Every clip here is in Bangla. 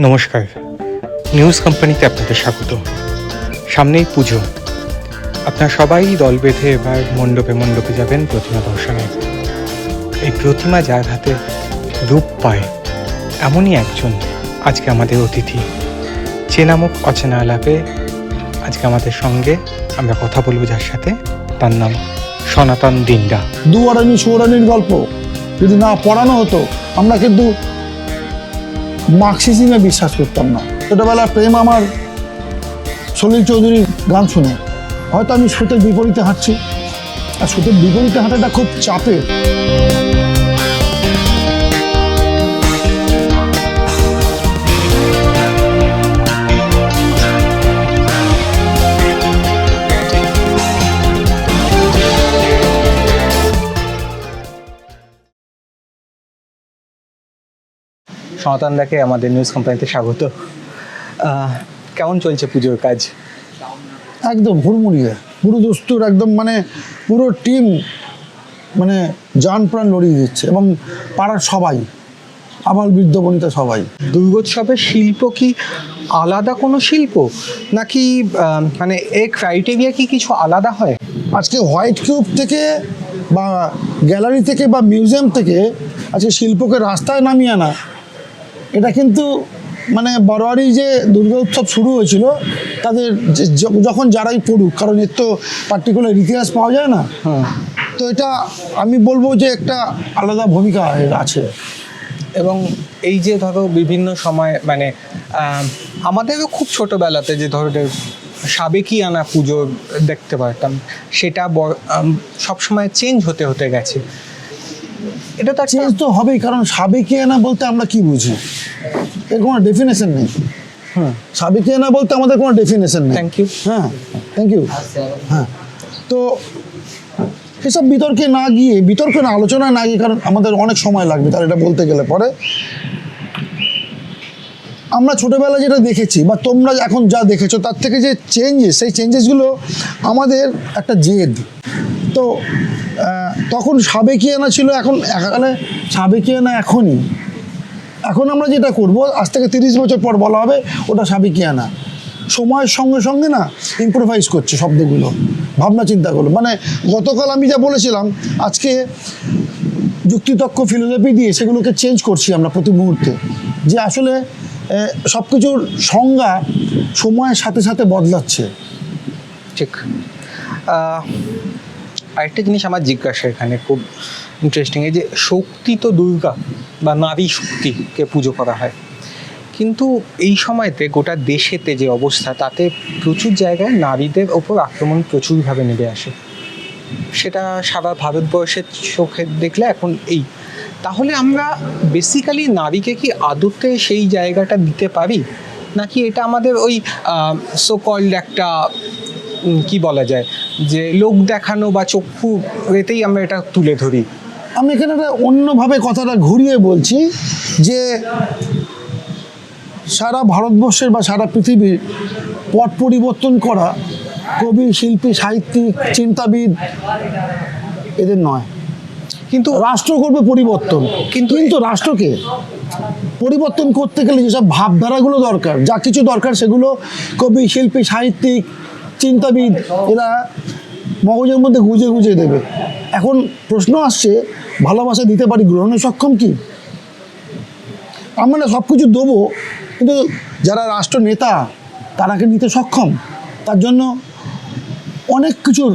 নমস্কার। নিউজ কোম্পানিতে আপনাদের স্বাগত। সামনেই পুজো। আপনারা সবাই দল বেঁধে এবার মণ্ডপে মণ্ডপে যাবেন প্রতিমা দর্শনে। এই প্রতিমা যার হাতে রূপ পায়, এমনই একজন আজকে আমাদের অতিথি। চেনামুখ অচেনা আলাপে আজকে আমাদের সঙ্গে আমরা কথা বলব যার সাথে, তার নাম সনাতন দিন্ডা দুয়ারানি সৌরানির গল্প। যদি না পড়ানো হতো, আমরা কিন্তু মার্কসিজমে বিশ্বাস করতাম না। ছোটবেলার প্রেম আমার সলিল চৌধুরীর গান শুনে। হয়তো আমি সুতের বিপরীতে হাঁটছি। আর সুতের বিপরীতে হাঁটাটা খুব চাপের। সনাতনদাকে আমাদের নিউজ কোম্পানিতে স্বাগত। কেমন চলছে পুজোর কাজ? একদম হুড়মুড়িয়ে। পুরো দস্তুর একদম মানে পুরো টিম মানে জান প্রাণ লড়িয়ে দিচ্ছে এবং পাড়ার সবাই আবার বৃদ্ধ বনিতা সবাই। দুর্গোৎসবের শিল্প কি আলাদা কোনো শিল্প? নাকি মানে এর ক্রাইটেরিয়া কি কিছু আলাদা হয়? আজকে হোয়াইট কিউব থেকে বা গ্যালারি থেকে বা মিউজিয়াম থেকে আজকে শিল্পকে রাস্তায় নামিয়ে আনা এটা কিন্তু মানে বারোয়ারি যে দুর্গা উৎসব শুরু হয়েছিল তাদের যখন যারাই পড়ুক কারণ এর তো পার্টিকুলার ইতিহাস পাওয়া যায় না। হুম তো এটা আমি বলব যে একটা আলাদা ভূমিকা আছে। এবং এই যে ধরো বিভিন্ন সময় মানে আমাদেরও খুব ছোটোবেলাতে যে ধরনের সাবেকিয়ানা পুজো দেখতে পারতাম সেটা সবসময় চেঞ্জ হতে হতে গেছে। এটা তো চেঞ্জ তো হবেই কারণ সাবেকিয়ানা বলতে আমরা কি বুঝি? এর কোনো ডেফিনেশন নেই। হুম সাবেকিয়ানা বলতে আমাদের কোনো ডেফিনেশন নেই। থ্যাংক ইউ হ্যাঁ থ্যাংক ইউ হ্যাঁ। তো সেসব বিতর্কে না গিয়ে বিতর্কে না আলোচনায় না গিয়ে কারণ আমাদের অনেক সময় লাগবে তার এটা বলতে গেলে পরে। আমরা ছোটোবেলায় যেটা দেখেছি বা তোমরা এখন যা দেখেছ তার থেকে যে চেঞ্জেস সেই চেঞ্জেসগুলো আমাদের একটা জেদ। তো তখন সাবেকিয়ানা ছিল এখন একালে সাবেকিয়ানা এখনই। এখন আমরা যেটা করব, আজ থেকে তিরিশ বছর পর বলা হবে ওটা সাবেকিয়ানা সময়ের সঙ্গে সঙ্গে না ইম্প্রোভাইজ করছে শব্দগুলো, ভাবনা চিন্তা করল মানে গতকাল আমি যা বলেছিলাম, আজকে যুক্তিতক্ষ ফিলোসফি দিয়ে সেগুলোকে চেঞ্জ করছি আমরা প্রতি মুহূর্তে। যে আসলে সব কিছুর সংজ্ঞা সময়ের সাথে সাথে বদলাচ্ছে। ঠিক। আরেকটা জিনিস আমার জিজ্ঞাসা এখানে খুব ইন্টারেস্টিং এই যে শক্তি তো দুর্গা বা নারী শক্তিকে পুজো করা হয়। কিন্তু এই সময়তে গোটা দেশেতে যে অবস্থা, তাতে প্রচুর জায়গায় নারীদের ওপর আক্রমণ প্রচুরভাবে নেমে আসে। সেটা সারা ভারতবর্ষের চোখে দেখলে এখন এই। তাহলে আমরা বেসিক্যালি নারীকে কি আদতে সেই জায়গাটা দিতে পারি? নাকি এটা আমাদের ওই সো কল্ড একটা কি বলা যায়? যে লোক দেখানো বা চক্ষু এতেই আমরা এটা তুলে ধরি। আমি এখানে একটা অন্যভাবে কথাটা ঘুরিয়ে বলছি যে সারা ভারতবর্ষের বা সারা পৃথিবীর পট পরিবর্তন করা কবি শিল্পী সাহিত্যিক চিন্তাবিদ এদের নয়। কিন্তু রাষ্ট্র করবে পরিবর্তন। কিন্তু কিন্তু রাষ্ট্রকে পরিবর্তন করতে গেলে যেসব ভাবধারাগুলো দরকার যা কিছু দরকার সেগুলো কবি শিল্পী সাহিত্যিক চিন্তাবিদ, এরা মগজের মধ্যে গুজে গুজে দেবে। এখন প্রশ্ন আসছে, ভালোবাসা দিতে পারি, গ্রহণে সক্ষম কি? আমরা সব কিছু দেবো, কিন্তু যারা রাষ্ট্র নেতা তারা কি নিতে সক্ষম। তার জন্য অনেক কিছুর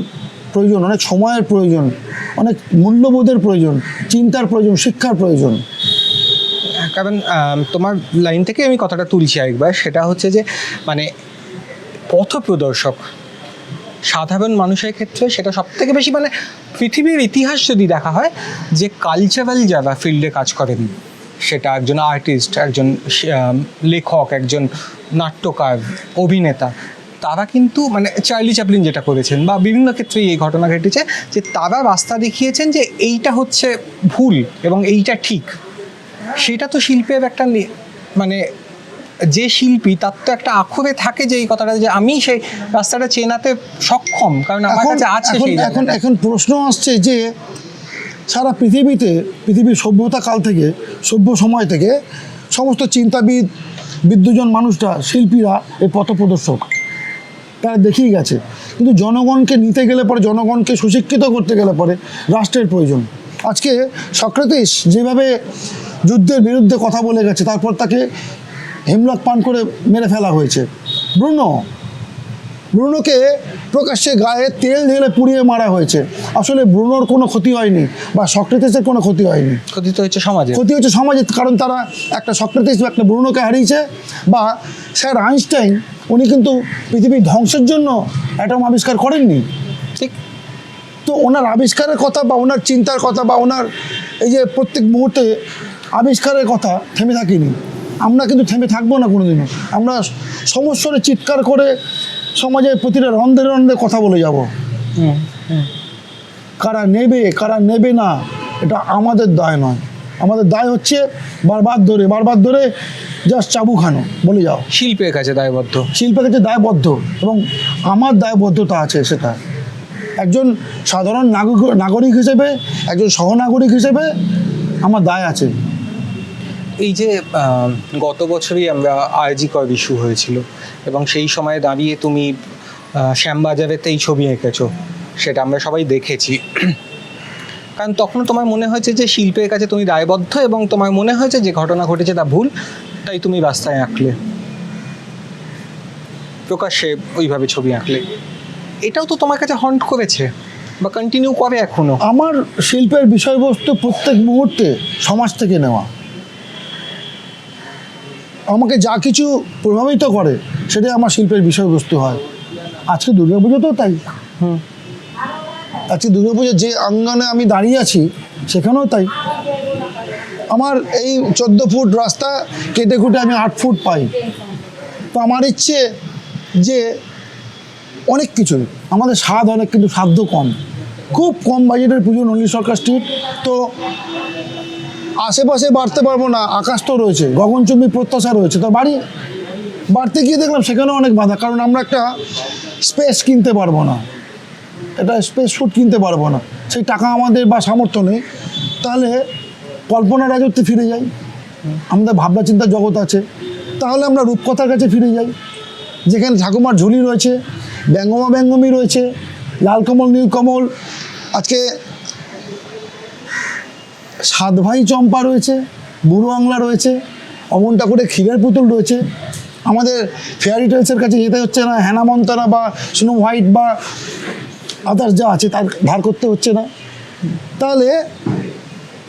প্রয়োজন, অনেক সময়ের প্রয়োজন, অনেক মূল্যবোধের প্রয়োজন, চিন্তার প্রয়োজন, শিক্ষার প্রয়োজন। কারণ তোমার লাইন থেকে আমি কথাটা তুলছি একবার সেটা হচ্ছে যে মানে পথ প্রদর্শক সাধারণ মানুষের ক্ষেত্রে সেটা সব থেকে বেশি মানে পৃথিবীর ইতিহাস যদি দেখা হয়, যে কালচারাল যারা ফিল্ডে কাজ করেন, সেটা একজন আর্টিস্ট একজন লেখক, একজন নাট্যকার, অভিনেতা, তারা কিন্তু মানে চার্লি চ্যাপলিন যেটা করেছেন বা বিভিন্ন ক্ষেত্রেই এই ঘটনা ঘটেছে, যে তারা রাস্তা দেখিয়েছেন যে এইটা হচ্ছে ভুল এবং এইটা ঠিক। সেটা তো শিল্পের একটা মানে যে শিল্পী তার তো একটা আক্ষরে থাকে যে এই কথাটা যে আমি সেই রাস্তাটা চেনাতে সক্ষম কারণ আমার কাছে আছে এখন এখন প্রশ্ন আসছে যে সারা পৃথিবীতে পৃথিবীর সভ্যতা কাল থেকে সভ্য সময় থেকে সমস্ত চিন্তাবিদ বিদ্যুজন মানুষরা শিল্পীরা এই পথপ্রদর্শক তারা দেখিয়ে গেছে। কিন্তু জনগণকে নিতে গেলে পরে জনগণকে সুশিক্ষিত করতে গেলে পরে রাষ্ট্রের প্রয়োজন। আজকে সক্রেতিস যেভাবে যুদ্ধের বিরুদ্ধে কথা বলে গেছে তারপর তাকে হেমলক পান করে মেরে ফেলা হয়েছে। ব্রুনো ব্রুনোকে প্রকাশ্যে গায়ে তেল ঢেলে পুড়িয়ে মারা হয়েছে। আসলে ব্রুনোর কোনো ক্ষতি হয়নি বা সক্রেতিসের কোনো ক্ষতি হয়নি। ক্ষতি তো হচ্ছে সমাজে। ক্ষতি হচ্ছে সমাজে কারণ তারা একটা সক্রেটিস বা একটা ব্রুনোকে হারিয়েছে বা স্যার আইনস্টাইন উনি কিন্তু পৃথিবীর ধ্বংসের জন্য অ্যাটম আবিষ্কার করেননি। ঠিক। তো ওনার আবিষ্কারের কথা বা ওনার চিন্তার কথা বা ওনার এই যে প্রত্যেক মুহূর্তে আবিষ্কারের কথা থেমে থাকিনি। আমরা কিন্তু থেমে থাকব না কোনোদিনও। আমরা সমস্যারে চিৎকার করে সমাজের প্রতিটা রন্ধে রন্ধে কথা বলে যাব। হুম, হুম। কারা নেবে কারা নেবে না এটা আমাদের দায় নয়। আমাদের দায় হচ্ছে বারবার ধরে বারবার ধরে জাস্ট চাবু খানো বলে যাও। শিল্পের কাছে দায়বদ্ধ। শিল্পের কাছে দায়বদ্ধ এবং আমার দায়বদ্ধতা আছে সেটা। একজন সাধারণ নাগরিক নাগরিক হিসেবে একজন সহনাগরিক হিসেবে আমার দায় আছে। এই যে গত বছরই আমরা আরজি কর ইস্যু হয়েছিল এবং সেই সময়ে দাঁড়িয়ে তুমি শ্যামবাজারেতে এই ছবি এঁকেছো, সেটা আমরা সবাই দেখেছি। কারণ তখন তোমার মনে হয়েছে যে শিল্পের কাছে তুমি দায়বদ্ধ এবং তোমার মনে হয়েছে যে ঘটনা ঘটেছে তা ভুল, তাই তুমি রাস্তায় আঁকলে। প্রকাশ্যে ওইভাবে ছবি আঁকলে। এটাও তো তোমার কাছে হন্ট করেছে বা কন্টিনিউ করে এখনও? আমার শিল্পের বিষয়বস্তু প্রত্যেক মুহূর্তে সমাজ থেকে নেওয়া। আমাকে যা কিছু প্রভাবিত করে সেটাই আমার শিল্পের বিষয়বস্তু হয়। আজকে দুর্গাপুজোতেও তাই। আজকে দুর্গাপুজোর যে অঙ্গনে আমি দাঁড়িয়ে আছি সেখানেও তাই। আমার এই চোদ্দ ফুট রাস্তা কেটে কুটে আমি আট ফুট পাই। তো আমার ইচ্ছে যে অনেক কিছু আমাদের স্বাদ অনেক কিন্তু সাধ্য কম। খুব কম বাজেটের পুজো নলী সরকার স্ট্রিট। তো আশেপাশে বাড়তে পারব না, আকাশ তো রয়েছে গগনচুম্বী প্রত্যাশা রয়েছে। তো বাড়ি, বাড়তে গিয়ে দেখলাম সেখানেও অনেক বাধা, কারণ আমরা একটা স্পেস কিনতে পারব না। এটা স্পেস ফুড কিনতে পারব না। সেই টাকা আমাদের বা সামর্থ্য নেই। তাহলে কল্পনা রাজত্বে ফিরে যাই। আমাদের ভাবনা চিন্তা জগৎ আছে। তাহলে আমরা রূপকথার কাছে ফিরে যাই। যেখানে ঠাকুমার ঝুলি রয়েছে, ব্যঙ্গমা ব্যঙ্গমী রয়েছে, লালকমল, নীলকমল, আজকে সাত ভাই চম্পা রয়েছে, বুড়ো আংলা রয়েছে, অমন ঠাকুরের ক্ষীরের পুতুল রয়েছে। আমাদের ফেয়ারি টেলসের কাছে যেতে হচ্ছে না হ্যানা মন্তানা বা স্নো হোয়াইট বা আদার্স যা আছে তার ধার করতে হচ্ছে না। তাহলে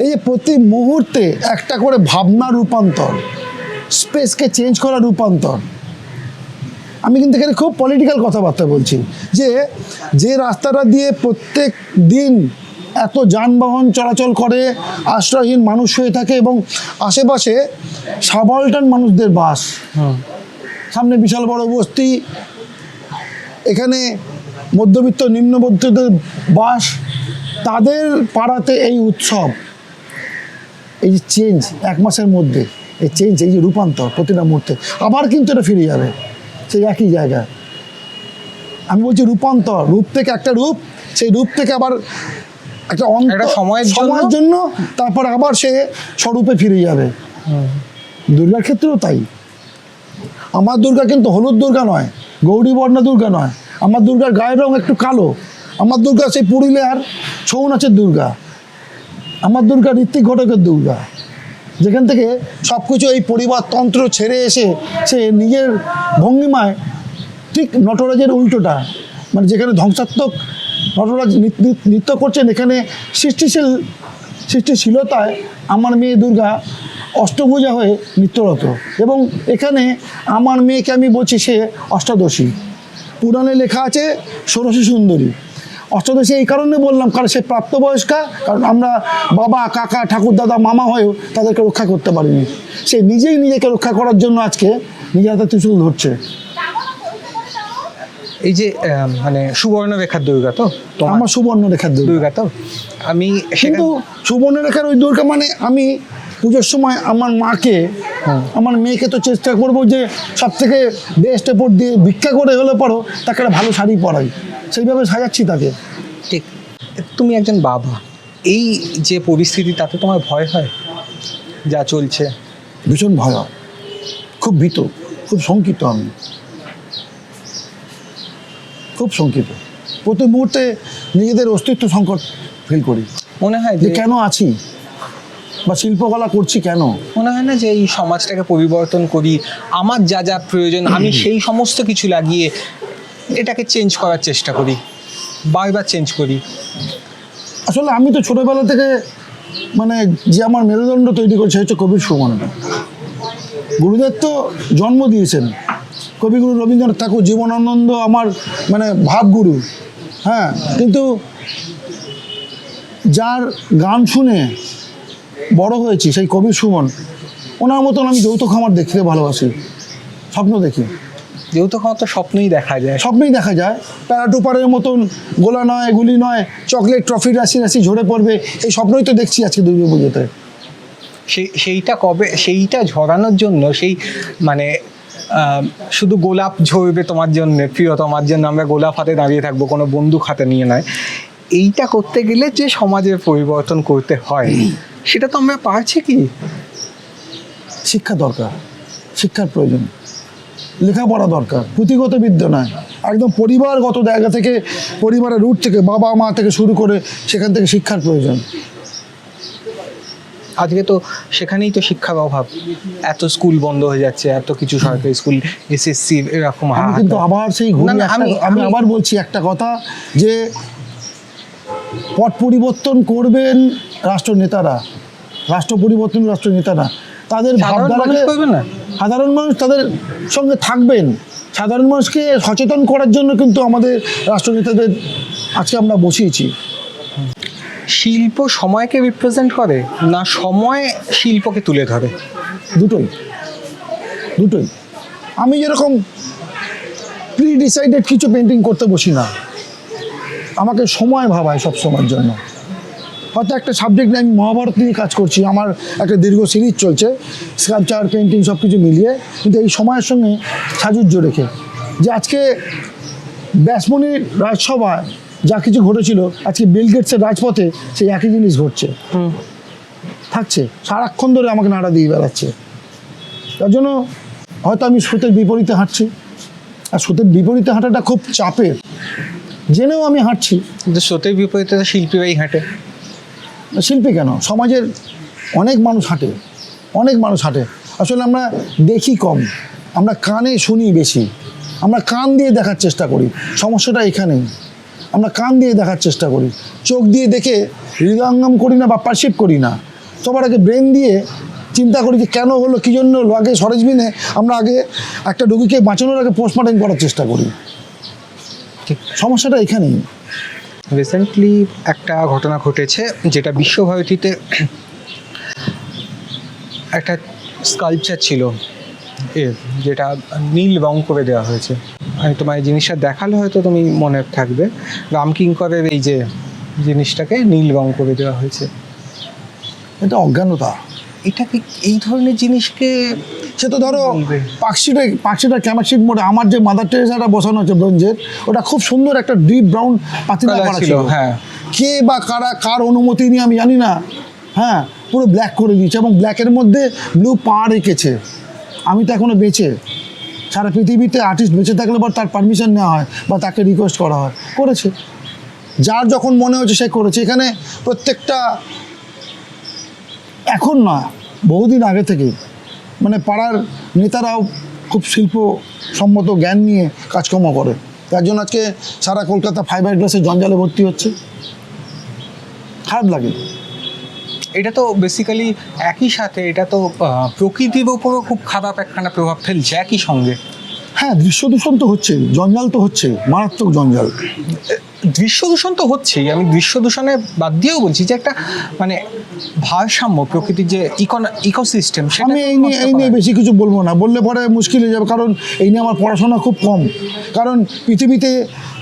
এই যে প্রতি মুহূর্তে একটা করে ভাবনা রূপান্তর স্পেসকে চেঞ্জ করা রূপান্তর, আমি কিন্তু এখানে খুব পলিটিক্যাল কথাবার্তা বলছি যে যে রাস্তাটা দিয়ে প্রত্যেক দিন এত যানবাহন চলাচল করে আশ্রয়হীন মানুষ হয়ে থাকে এবং আশেপাশে সাবাল্টান মানুষদের বাস। সামনে বিশাল বড় বস্তি এখানে মধ্যবিত্ত নিম্নমধ্যদের বাস তাদের পাড়াতে এই উৎসব। এই যে চেঞ্জ এক মাসের মধ্যে এই চেঞ্জ এই যে রূপান্তর প্রতিটা মুহূর্তে। আবার কিন্তু এটা ফিরে যাবে সেই একই জায়গায় আমি বলছি রূপান্তর রূপ থেকে একটা রূপ সেই রূপ থেকে আবার একটা একটা সময়ের সময়ের জন্য তারপর আবার সে স্বরূপে ফিরে যাবে। দুর্গার ক্ষেত্রেও তাই। আমার দুর্গা কিন্তু হলুদ দুর্গা নয় গৌরী বর্ণ দুর্গা নয়। আমার দুর্গার গায়ের রং একটু কালো। আমার দুর্গা সেই পুরুলিয়ার ছৌ নাচের দুর্গা। আমার দুর্গা ঋত্বিক ঘটকের দুর্গা। যেখান থেকে সব কিছু এই পরিবার তন্ত্র ছেড়ে এসে সে নিজের ভঙ্গিমায় ঠিক নটরাজের উল্টোটা মানে যেখানে ধ্বংসাত্মক নটরাজ নৃত্য করছেন। এখানে সৃষ্টিশীল সৃষ্টিশীলতায় আমার মেয়ে দুর্গা অষ্টভুজা হয়ে নৃত্যরত। এবং এখানে আমার মেয়েকে আমি বলছি সে অষ্টাদশী। পুরাণে লেখা আছে, ষোড়শী সুন্দরী। অষ্টাদশী এই কারণে বললাম, কারণ সে প্রাপ্তবয়স্কা, কারণ আমরা বাবা, কাকা, ঠাকুর, দাদা, মামা হয়েও তাদেরকে রক্ষা করতে পারিনি। সে নিজেই নিজেকে রক্ষা করার জন্য আজকে নিজের হাতে ত্রিশূল ধরছে। এই যে মানে সুবর্ণ রেখার দুর্গা তো? আমার সুবর্ণ রেখার দুর্গা তো? আমি কিন্তু সেখানে সুবর্ণ রেখার ওই দুর্গা মানে আমি পুজোর সময় আমার মাকে আমার মেয়েকে তো চেষ্টা করব যে সব থেকে বেস্ট এপোর্ট দিয়ে ভিক্ষা করে হলে পরও তাকে একটা ভালো শাড়ি পরাই। সেইভাবে সাজাচ্ছি তাকে। ঠিক। তুমি একজন বাবা। এই যে পরিস্থিতি তাতে তোমার ভয় হয়? যা চলছে। ভীষণ ভয় হয়। খুব ভীত খুব শঙ্কিত আমি। খুব শঙ্কিত। প্রতি মুহূর্তে নিজেদের অস্তিত্ব সংকট ফিল করি। মনে হয় যে যে কেন আছি? বা শিল্পকলা করছি কেন? মনে হয় না যে এই সমাজটাকে পরিবর্তন করি আমার যা যা প্রয়োজন আমি সেই সমস্ত কিছু লাগিয়ে এটাকে চেঞ্জ করার চেষ্টা করি বারবার চেঞ্জ করি। আসলে আমি তো ছোটবেলা থেকে মানে যে আমার মেরুদণ্ড তৈরি করছে হচ্ছে কবির সুমন। গুরুদেব তো জন্ম দিয়েছেন। কবিগুরু রবীন্দ্রনাথ ঠাকুর জীবনানন্দ আমার মানে ভাবগুরু হ্যাঁ কিন্তু যার গান শুনে বড় হয়েছি সেই কবি সুমন ওনার মতন আমি যৌথ খামার দেখতে ভালোবাসি স্বপ্ন দেখি। যেহেতু আমার তো স্বপ্নই দেখা যায়। স্বপ্নেই দেখা যায় প্যারাটুপারের মতন গোলা নয় গুলি নয় চকলেট ট্রফি রাশি রাশি ঝরে পড়বে এই স্বপ্নই তো দেখছি আজকে দুর্গা পুজোতে। সেই সেইটা কবে সেইটা ঝরানোর জন্য সেই মানে শুধু গোলাপ ঝরবে তোমার জন্য, প্রিয়, তোমার জন্য আমরা গোলাপ হাতে দাঁড়িয়ে থাকব, কোনো বন্দুক হাতে নিয়ে নয়। এইটা করতে গেলে যে সমাজের পরিবর্তন করতে হয়, সেটা তো আমরা পারছি কি? শিক্ষা দরকার, শিক্ষার প্রয়োজন। লেখাপড়া দরকার, পুঁথিগত বিদ্যা নয়। একদম পরিবারগত জায়গা থেকে, পরিবারের রুট থেকে বাবা মা থেকে শুরু করে সেখান থেকে শিক্ষার প্রয়োজন। আজকে তো সেখানেই তো শিক্ষার অভাব। এত স্কুল বন্ধ হয়ে যাচ্ছে এত কিছু সরকারি স্কুল এসএসসি এরকম কিন্তু আবার সেই আমি- আবার বলছি একটা কথা যে পট পরিবর্তন করবেন রাষ্ট্রনেতারা। রাষ্ট্র পরিবর্তন রাষ্ট্রনেতারা। তাদের সাধারণ মানুষ ভাবধারাকে সাধারণ মানুষ তাদের সঙ্গে থাকবেন। সাধারণ মানুষকে সচেতন করার জন্য কিন্তু আমাদের রাষ্ট্রনেতাদের আজকে আমরা বসিয়েছি। শিল্প সময়কে রিপ্রেজেন্ট করে না সময় শিল্পকে তুলে ধরে? দুটোই। দুটোই। আমি যেরকম প্রি ডিসাইডেড কিছু পেন্টিং করতে বসি না, আমাকে সময় ভাবায় সব সময়ের জন্য। হয়তো একটা সাবজেক্ট নিয়ে আমি মহাভারত নিয়ে কাজ করছি, আমার একটা দীর্ঘ সিরিজ চলছে স্কাল্পচার পেন্টিং সব কিছু মিলিয়ে, কিন্তু এই সময়ের সঙ্গে সাজুজ্য রেখে যে আজকে ব্যাসমনির রাজসভায় যা কিছু ঘটেছিল আজকে বিল গেটসের রাজপথে সেই একই জিনিস ঘটছে। থাকছে। সারাক্ষণ ধরে আমাকে নাড়া দিয়ে বেড়াচ্ছে। তার জন্য হয়তো আমি স্রোতের বিপরীতে হাঁটছি। আর স্রোতের বিপরীতে হাঁটাটা খুব চাপের। জেনেও আমি হাঁটছি। কিন্তু স্রোতের বিপরীতে শিল্পীরাই হাঁটে। শিল্পী কেন? সমাজের অনেক মানুষ হাঁটে। অনেক মানুষ হাঁটে। আসলে আমরা দেখি কম। আমরা কানে শুনি বেশি। আমরা কান দিয়ে দেখার চেষ্টা করি। সমস্যাটা এখানেই। আমরা কান দিয়ে দেখার চেষ্টা করি। চোখ দিয়ে দেখে হৃদয়ঙ্গম করি না বা পারসিভ করি না। সবার আগে ব্রেন দিয়ে চিন্তা করি যে কেন হলো, কী জন্য হলো? আগে সরেজমিনে আমরা আগে একটা রোগীকে বাঁচানোর আগে পোস্টমর্টম করার চেষ্টা করি। সমস্যাটা এখানেই। রিসেন্টলি একটা ঘটনা ঘটেছে যেটা বিশ্বভারতীতে একটা স্কাল্পচার ছিল এ যেটা নীল রং করে দেওয়া হয়েছে। আমি তোমার এই জিনিসটা দেখালে হয়তো তুমি মনে থাকবে। রামকিঙ্করের এই যে জিনিসটাকে নীল রং করে দেওয়া হয়েছে। এটা অজ্ঞানতা। এটাকে এই ধরনের জিনিসকে সে তো ধরো? পাকশিটে পাকশিটা ক্যামাকশিট মোড়ে আমার যে মাদার টেরেসাটা বসানো হচ্ছে ব্রোঞ্জের ওটা খুব সুন্দর একটা ডিপ ব্রাউন পাতিলা করা ছিল, ছিল। হ্যাঁ। কে বা কারা কার অনুমতি নিয়ে আমি জানি না। হ্যাঁ পুরো ব্ল্যাক করে দিয়েছে এবং ব্ল্যাকের মধ্যে ব্লু পা রেখেছে আমি তো এখনও বেঁচে। সারা পৃথিবীতে আর্টিস্ট বেঁচে থাকলে পর তার পারমিশন নেওয়া হয় বা তাকে রিকোয়েস্ট করা হয়। করেছে। যার যখন মনে হয়েছে সে করেছে। এখানে প্রত্যেকটা এখন না, বহুদিন আগে থেকে মানে পাড়ার নেতারাও খুব শিল্প সম্মত জ্ঞান নিয়ে কাজকর্ম করে। তার জন্য আজকে সারা কলকাতা ফাইবার গ্লাসে জঞ্জালে ভর্তি হচ্ছে। খারাপ লাগে। এটা তো বেসিক্যালি একই সাথে, এটা তো প্রকৃতির ওপরও খুব খারাপ একখানা প্রভাব ফেলছে, একই সঙ্গে। হ্যাঁ দৃশ্য দূষণ তো হচ্ছে জঞ্জাল তো হচ্ছে মারাত্মক জঞ্জাল। দৃশ্য দূষণ তো হচ্ছেই আমি দৃশ্য দূষণে বাদ দিয়েও বলছি যে একটা মানে ভারসাম্য প্রকৃতির যে ইকো ইকোসিস্টেম সেটা আমি এই নিয়ে এই নিয়ে বেশি কিছু বলব না বললে পরে মুশকিল হয়ে যাবে কারণ এই নিয়ে আমার পড়াশোনা খুব কম। কারণ পৃথিবীতে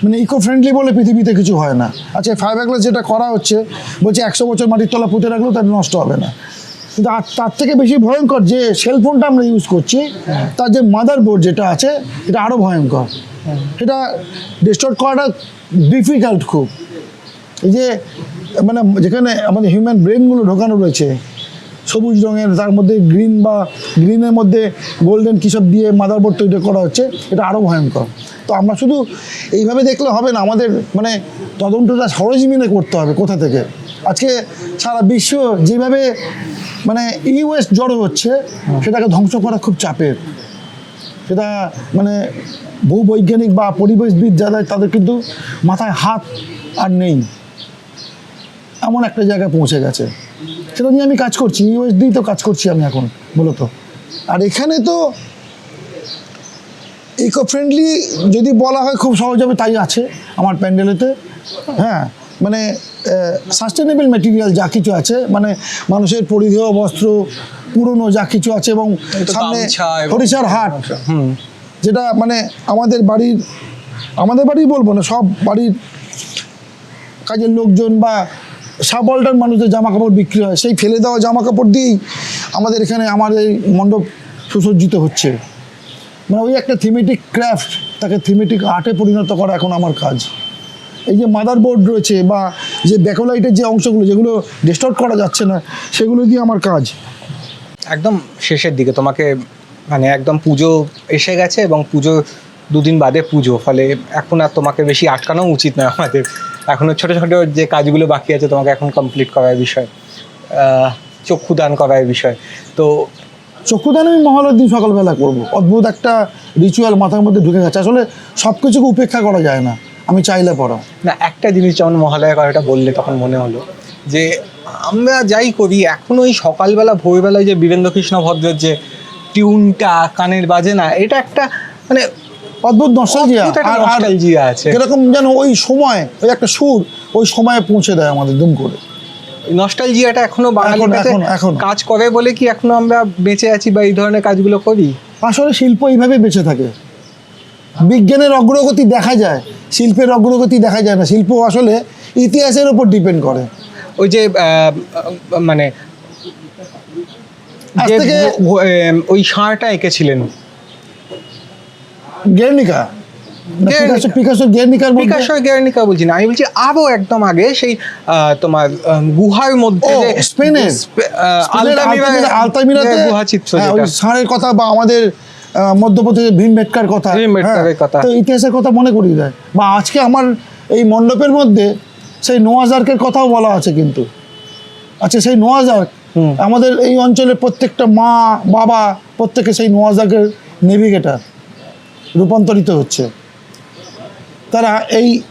মানে ইকো ফ্রেন্ডলি বলে পৃথিবীতে কিছু হয় না। আচ্ছা ফাইবার গ্লাস যেটা করা হচ্ছে বলছে একশো বছর মাটির তলা পুঁতে রাখলেও তার নষ্ট হবে না। কিন্তু তার থেকে বেশি ভয়ঙ্কর যে সেলফোনটা আমরা ইউজ করছি, তার যে মাদার বোর্ড যেটা আছে, এটা আরও ভয়ঙ্কর। সেটা ডিস্টোর করাটা ডিফিকাল্ট খুব। এই যে মানে যেখানে আমাদের হিউম্যান ব্রেনগুলো ঢোকানো রয়েছে, সবুজ রঙের, তার মধ্যে গ্রিন বা গ্রিনের মধ্যে গোল্ডেন কিসব দিয়ে মাদারবোর্ড তৈরি করা হচ্ছে, এটা আরও ভয়ঙ্কর। তো আমরা শুধু এইভাবে দেখলে হবে না, আমাদের মানে তদন্তটা সরজমিনে করতে হবে কোথা থেকে। আজকে সারা বিশ্ব যেভাবে মানে ইউএস জড়ো হচ্ছে, সেটাকে ধ্বংস করা খুব চাপের। সেটা মানে ভূবৈজ্ঞানিক বা পরিবেশবিদ যারা, তাদের কিন্তু মাথায় হাত আর নেই। এমন একটা জায়গায় পৌঁছে গেছে। সেটা নিয়ে আমি কাজ করছি ইউএস দিয়েই তো কাজ করছি আমি এখন, মূলত। আর এখানে তো ইকো ফ্রেন্ডলি যদি বলা হয় খুব সহজ হবে, তাই আছে আমার প্যান্ডেলেতে। হ্যাঁ মানে সাস্টেনেবল মেটেরিয়াল যা কিছু আছে মানে মানুষের পরিধেয় বস্ত্র পুরনো যা কিছু আছে এবং সামনে হরিষার হাট। হুম। যেটা মানে আমাদের বাড়ির আমাদের বাড়ি বলব না সব বাড়ির কাজের লোকজন বা সাবলটার মানুষদের জামা কাপড় বিক্রি হয় সেই ফেলে দেওয়া জামা কাপড় দিয়েই আমাদের এখানে আমার এই মণ্ডপ সুসজ্জিত হচ্ছে। মানে ওই একটা থিমেটিক ক্রাফট তাকে থিমেটিক আর্টে পরিণত করা এখন আমার কাজ। এই যে মাদারবোর্ড রয়েছে বা যে ব্যাকোলাইটের যে অংশগুলো যেগুলো ডিস্টর্ট করা যাচ্ছে না সেগুলো দিয়ে আমার কাজ। একদম শেষের দিকে তোমাকে মানে একদম পুজো এসে গেছে এবং পুজো দুদিন বাদে পুজো ফলে এখন আর তোমাকে বেশি আটকানো উচিত না আমাদের। এখনও ছোট ছোট যে কাজগুলো বাকি আছে তোমাকে এখন কমপ্লিট করার বিষয় চক্ষুদান করার বিষয়। তো চক্ষুদান আমি মহালয়ের দিন সকালবেলা করব। অদ্ভুত একটা রিচুয়াল মাথার মধ্যে ঢুকে গেছে। আসলে সব কিছুকে উপেক্ষা করা যায় না। আমি চাইলে পড়া। না একটা জিনিস যেমন মহালয়া কথাটা বললে তখন মনে হলো যে আমরা যাই করি এখন ওই সকালবেলা ভোরবেলায় যে বীরেন্দ্র কৃষ্ণ ভদ্রের যে টিউনটা কানের বাজে না এটা একটা মানে অদ্ভুত নস্টালজিয়া আর আছে। এরকম যেন ওই সময় ওই একটা সুর ওই সময়ে পৌঁছে দেয় আমাদের দুম করে। নস্টালজিয়াটা এখনও বাঙালির এখন- কাছে এখন- এখন। কাজ করে বলে কি এখনও আমরা বেঁচে আছি বা এই ধরনের কাজগুলো করি? আসলে শিল্প এইভাবে বেঁচে থাকে। বিজ্ঞানের অগ্রগতি দেখা যায় শিল্পের অগ্রগতি দেখা যায় না শিল্প আসলে ইতিহাসের উপর ডিপেন্ড করে। ওই যে মানে ওই ষাঁড়টা এঁকেছিলেন। গের্নিকা? বলছি না। আমি বলছি আরও একদম আগে সেই তোমার গুহার মধ্যে স্পেনের। আলতামিরা- গুহা চিত্র হ্যাঁ, কথা বা আমাদের মধ্যপ্রদেশের ভীমবেটকার কথা। ভীমবেটকারের হ্যাঁ, কথা। তো ইতিহাসের কথা মনে করিয়ে দেয়। বা আজকে আমার এই মণ্ডপের মধ্যে সেই নোয়াজার্কের কথাও বলা আছে কিন্তু। আচ্ছা সেই নোয়াজার্ক আমাদের এই অঞ্চলের প্রত্যেকটা মা বাবা প্রত্যেকে সেই নোয়াজার্কের নেভিগেটার রূপান্তরিত হচ্ছে। তারা এই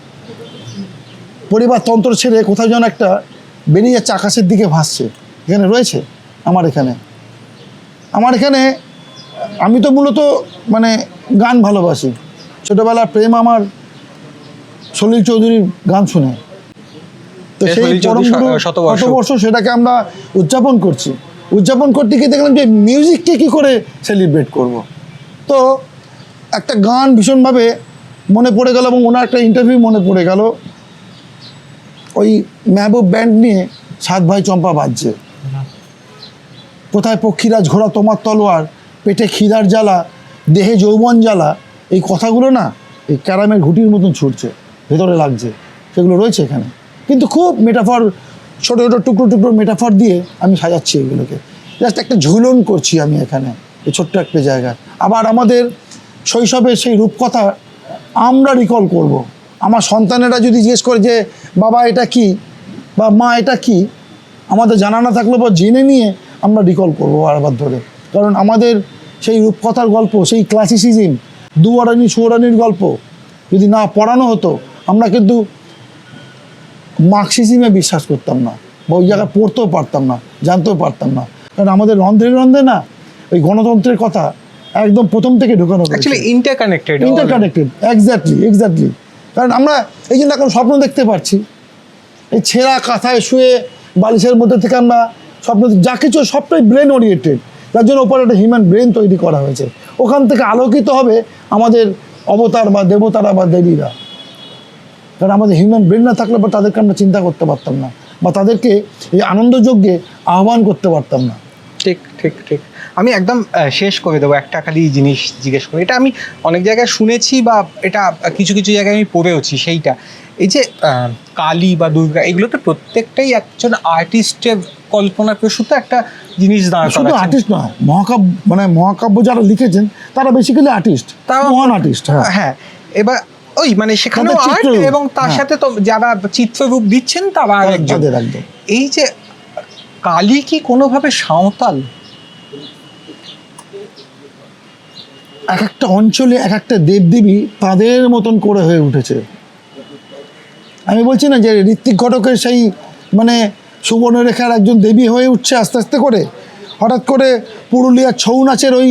পরিবারতন্ত্র ছেড়ে কোথাও যেন একটা বেরিয়ে যাচ্ছে আকাশের দিকে ভাসছে। এখানে রয়েছে? আমার এখানে। আমার এখানে আমি তো মূলত মানে গান ভালোবাসি। ছোটোবেলার প্রেম আমার সলিল চৌধুরীর গান শুনে। তো সেই। শতবর্ষ সেটাকে আমরা উদযাপন করছি। উদযাপন করতে গিয়ে দেখলাম যে মিউজিককে কী করে সেলিব্রেট করব। তো একটা গান ভীষণভাবে মনে পড়ে গেল এবং ওনার একটা ইন্টারভিউ মনে পড়ে গেল। ওই মেহবুব ব্যান্ড নিয়ে সাত ভাই চম্পা বাজছে। কোথায় পক্ষীরাজ ঘোড়া তোমার তলোয়ার? পেটে খিদার জ্বালা, দেহে যৌবন জ্বালা, এই কথাগুলো না এই ক্যারামের ঘুটির মতন ছুটছে, ভেতরে লাগছে, সেগুলো রয়েছে এখানে। কিন্তু খুব মেটাফর ছোটো ছোটো, টুকরো টুকরো মেটাফর দিয়ে আমি সাজাচ্ছি এগুলোকে। জাস্ট একটা ঝুলন করছি আমি এখানে, এই ছোট্ট একটা জায়গায়। আবার আমাদের শৈশবের সেই রূপকথা আমরা রিকল করব। আমার সন্তানেরা যদি জিজ্ঞেস করে যে, বাবা, এটা কি? বা মা, এটা কি? আমাদের জানা না থাকলেও বা জেনে নিয়ে আমরা রিকল করব বারবার ধরে। কারণ আমাদের সেই রূপকথার গল্প সেই ক্লাসিসিজম দুয়ারানি সুয়ারানির গল্প যদি না পড়ানো হতো আমরা কিন্তু মার্কসিজমে বিশ্বাস করতাম না বা ওই জায়গায় পড়তেও পারতাম না জানতেও পারতাম না। কারণ আমাদের রন্ধ্রে রন্ধ্রে না ওই গণতন্ত্রের কথা একদম প্রথম থেকে ঢুকানো ইন্টারকানেক্টেড ইন্টারকানেক্টেড এক্স্যাক্টলি এক্স্যাক্টলি কারণ আমরা এই জন্য এখন স্বপ্ন দেখতে পারছি। এই ছেঁড়া কাঁথায় শুয়ে বালিশের মধ্যে থেকে আমরা স্বপ্ন যা কিছু সবটাই ব্রেন ওরিয়েন্টেড তার জন্য ওপরে একটা হিউম্যান ব্রেন তৈরি করা হয়েছে। ওখান থেকে আলোকিত হবে আমাদের অবতার বা দেবতারা বা দেবীরা। কারণ আমাদের হিউম্যান ব্রেন না থাকলে বা তাদেরকে আমরা চিন্তা করতে পারতাম না বা তাদেরকে এই আনন্দযজ্ঞে আহ্বান করতে পারতাম না। ঠিক ঠিক ঠিক। আমি একদম শেষ করে দেবো একটা খালি জিনিস জিজ্ঞেস করি। এটা আমি অনেক জায়গায় শুনেছি বা এটা কিছু কিছু জায়গায় আমি পড়েওছি সেইটা। এই যে কালী বা দুর্গা এগুলো তো প্রত্যেকটাই একজন আর্টিস্টের কল্পনা প্রসূত একটা জিনিস দাঁড় শুধু আর্টিস্ট নয় মহাকাব্য মানে মহাকাব্য যারা লিখেছেন তারা বেসিক্যালি আর্টিস্ট তাও মহান আর্টিস্ট হ্যাঁ। হ্যাঁ এবার ওই মানে সেখানে আর্ট এবং তার হ্যাঁ। সাথে তো যারা চিত্ররূপ দিচ্ছেন তারা একদম। এই যে কালী কি কোনোভাবে সাঁওতাল? এক একটা অঞ্চলে এক একটা দেবদেবী তাদের মতন করে হয়ে উঠেছে। আমি বলছি না যে ঋত্বিক ঘটকের সেই মানে সুবর্ণরেখার একজন দেবী হয়ে উঠছে আস্তে আস্তে করে। হঠাৎ করে পুরুলিয়ার ছৌ নাচের ওই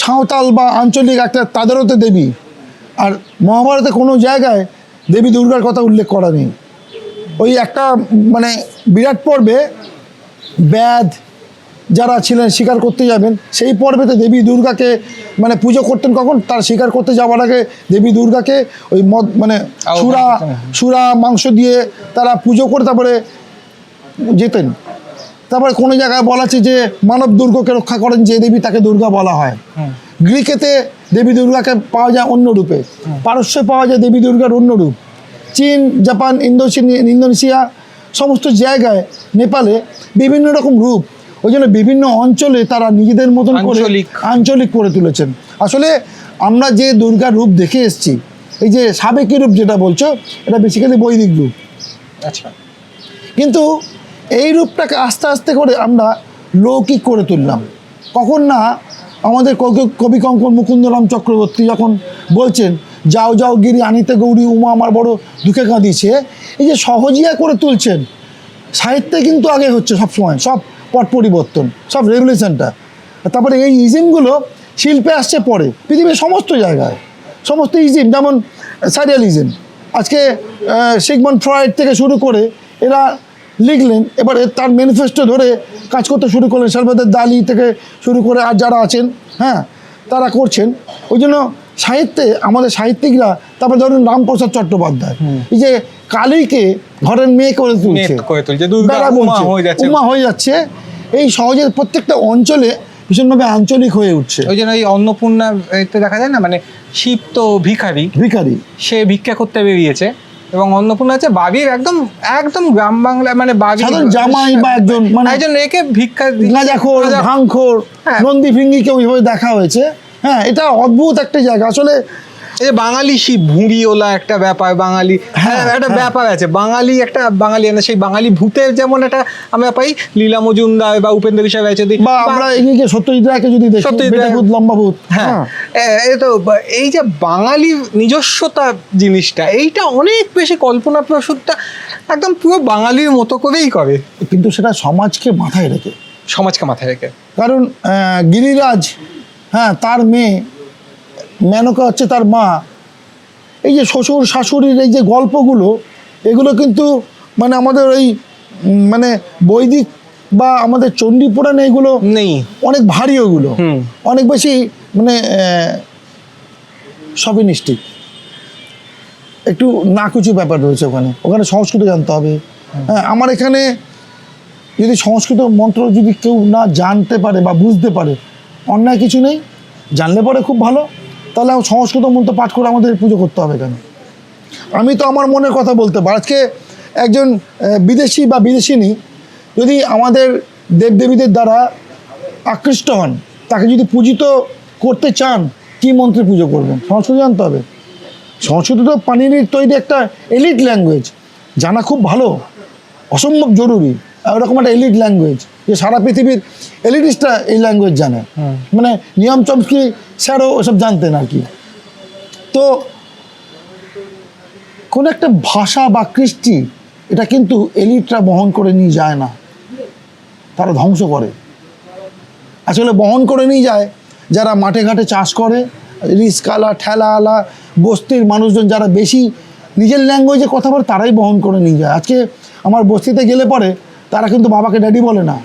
সাঁওতাল বা আঞ্চলিক একটা তাদেরও তো দেবী। আর মহাভারতে কোনো জায়গায় দেবী দুর্গার কথা উল্লেখ করা নেই। ওই একটা মানে বিরাট পর্বে ব্যাধ যারা ছিলেন শিকার করতে যাবেন সেই পর্বেতে দেবী দুর্গাকে মানে পুজো করতেন কখন? তার শিকার করতে যাওয়ার আগে দেবী দুর্গাকে ওই মদ মানে সুরা সুরা মাংস দিয়ে তারা পুজো করে তারপরে যেতেন তারপরে কোনো জায়গায় বলা আছে যে মানব দুর্গকে রক্ষা করেন যে দেবী তাকে দুর্গা বলা হয়। গ্রিকেতে দেবী দুর্গাকে পাওয়া যায় অন্য রূপে। পারস্যে পাওয়া যায় দেবী দুর্গার অন্য রূপ। চীন জাপান ইন্দোনেশিয়া ইন্দোনেশিয়া সমস্ত জায়গায় নেপালে বিভিন্ন রকম রূপ। ওই জন্য বিভিন্ন অঞ্চলে তারা নিজেদের মতন করে আঞ্চলিক। আঞ্চলিক করে তুলেছেন। আসলে আমরা যে দুর্গার রূপ দেখে এসছি এই যে সাবেকি রূপ যেটা বলছো এটা বেসিক্যালি বৈদিক রূপ। আচ্ছা। কিন্তু এই রূপটাকে আস্তে আস্তে করে আমরা লৌকিক করে তুললাম। কখন না আমাদের কবি- কঙ্কন মুকুন্দরাম চক্রবর্তী যখন বলছেন, যাও যাও গিরি আনিতে গৌরী, উমা আমার বড় দুঃখে কাঁদিছে। এই যে সহজিয়া করে তুলছেন, সাহিত্যে কিন্তু আগে হচ্ছে সব সময়, সব পট পরিবর্তন, সব রেগুলেশনটা। তারপরে এই ইজিমগুলো শিল্পে আসছে পরে, পৃথিবীর সমস্ত জায়গায়, সমস্ত ইজিম, যেমন সাইরিয়ালিজম। আজকে সিগমন্ড ফ্রয়েড থেকে শুরু করে এরা লিখলেন। এবারে তার ম্যানিফেস্টো ধরে কাজ করতে শুরু করলেন। সালবাদের দালি থেকে শুরু করে আর যারা আছেন হ্যাঁ তারা করছেন। ওই জন্য সাহিত্যে আমাদের সাহিত্যিকরা তারপর ধরুন রামপ্রসাদ চট্টোপাধ্যায়। এই যে কালীকে ঘরের মেয়ে করে তুলছে। উমা হয়ে যাচ্ছে। এই সহজে প্রত্যেকটা অঞ্চলে ভীষণভাবে আঞ্চলিক হয়ে উঠছে। ওই জন্য এই অন্নপূর্ণা দেখা যায় না মানে শিব তো ভিখারি। ভিখারি। সে ভিক্ষা করতে বেরিয়েছে। এবং অন্নপূর্ণা হচ্ছে বাবির একদম একদম গ্রাম বাংলা মানে সাধারণ জামাই বা একজন মানে একজন রেখে ভিক্ষা গাঁজাখোর গাঁজা- ভাঙখোর হ্যাঁ। নন্দী ফিঙ্গিকে ওইভাবে দেখা হয়েছে। হ্যাঁ এটা অদ্ভুত একটা জায়গা। আসলে এই যে বাঙালি শিব ভুঁড়িওলা একটা ব্যাপার বাঙালি। হ্যাঁ একটা হ্যাঁ। ব্যাপার আছে। বাঙালি একটা বাঙালি না সেই বাঙালি ভূতের যেমন একটা আমরা পাই লীলা মজুমদার বা উপেন্দ্র কিশোর রায়চৌধুরী বা আমরা এগিয়ে গিয়ে সত্যজিৎ রায়কে যদি দেখি সত্যজিৎ রায়- ভূত লম্বা ভূত। হ্যাঁ। এ- এ তো এই যে বাঙালির নিজস্বতা জিনিসটা এইটা অনেক বেশি কল্পনা প্রসূতটা একদম পুরো বাঙালির মতো করেই করে। কিন্তু সেটা সমাজকে মাথায় রেখে। সমাজকে মাথায় রেখে। কারণ গিরিরাজ হ্যাঁ তার মেয়ে মেনকা হচ্ছে তার মা। এই যে শ্বশুর শাশুড়ির এই যে গল্পগুলো এগুলো কিন্তু মানে আমাদের ওই মানে বৈদিক বা আমাদের চণ্ডী পুরাণে এগুলো নেই। অনেক ভারী ওগুলো। অনেক বেশি মানে সবিনিষ্টিক একটু নাকুচু ব্যাপার রয়েছে ওখানে। ওখানে সংস্কৃত জানতে হবে। হ্যাঁ আমার এখানে যদি সংস্কৃত মন্ত্র যদি কেউ না জানতে পারে বা বুঝতে পারে অন্যায় কিছু নেই। জানলে পরে খুব ভালো। তাহলে সংস্কৃত মন্ত্র পাঠ করে আমাদের পুজো করতে হবে কেন? আমি তো আমার মনের কথা বলতে পারি। আজকে একজন বিদেশি বা বিদেশিনী যদি আমাদের দেবদেবীদের দ্বারা আকৃষ্ট হন, তাকে যদি পূজিত করতে চান, কি মন্ত্রে পুজো করবেন? সংস্কৃত জানতে হবে। সংস্কৃত তো পানির তৈরি একটা এলিট ল্যাঙ্গুয়েজ। জানা খুব ভালো, অসম্ভব জরুরি আর ওরকম একটা এলিট ল্যাঙ্গুয়েজ। যে সারা পৃথিবীর এলিটিস্টরা এই ল্যাঙ্গুয়েজ জানে। মানে নিয়ম চমস্কি স্যারও ওসব জানতেন আর কি। তো কোনো একটা ভাষা বা কৃষ্টি এটা কিন্তু এলিটরা বহন করে নিয়ে যায় না। তারা ধ্বংস করে। আসলে বহন করে নিয়ে যায় যারা মাঠে ঘাটে চাষ করে রিস্কালা ঠেলাওয়ালা বস্তির মানুষজন যারা বেশি নিজের ল্যাঙ্গুয়েজে কথা বলে তারাই বহন করে নিয়ে যায়। আজকে আমার বস্তিতে গেলে পরে তারা কিন্তু বাবাকে ড্যাডি বলে না।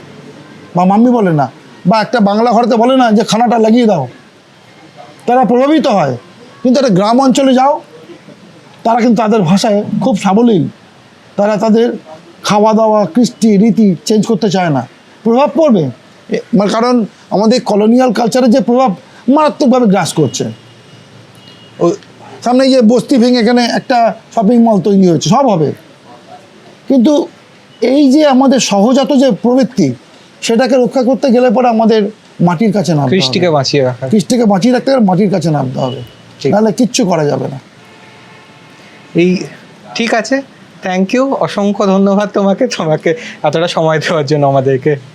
বা মাম্মি বলে না, বা একটা বাংলা ঘরেতে বলে না যে খানাটা লাগিয়ে দাও। তারা প্রভাবিত হয়। কিন্তু একটা গ্রাম অঞ্চলে যাও, তারা কিন্তু তাদের ভাষায় খুব সাবলীল। তারা তাদের খাওয়া দাওয়া কৃষ্টি, রীতি চেঞ্জ করতে চায় না। প্রভাব পড়বে। মানে কারণ আমাদের কলোনিয়াল কালচারের যে প্রভাব মারাত্মকভাবে গ্রাস করছে। ও, সামনে যে বস্তি ভেঙে এখানে একটা শপিং মল তৈরি হয়েছে, সব হবে। কিন্তু এই যে আমাদের সহজাত যে প্রবৃত্তি সেটাকে রক্ষা করতে গেলে পরে আমাদের মাটির কাছে নামতে কৃষ্টিকে বাঁচিয়ে রাখা কৃষ্টিকে বাঁচিয়ে রাখতে গেলে মাটির কাছে নামতে হবে। তাহলে নাহলে কিচ্ছু করা যাবে না। এই ঠিক আছে। থ্যাংক ইউ অসংখ্য ধন্যবাদ তোমাকে। তোমাকে এতটা সময় দেওয়ার জন্য আমাদেরকে।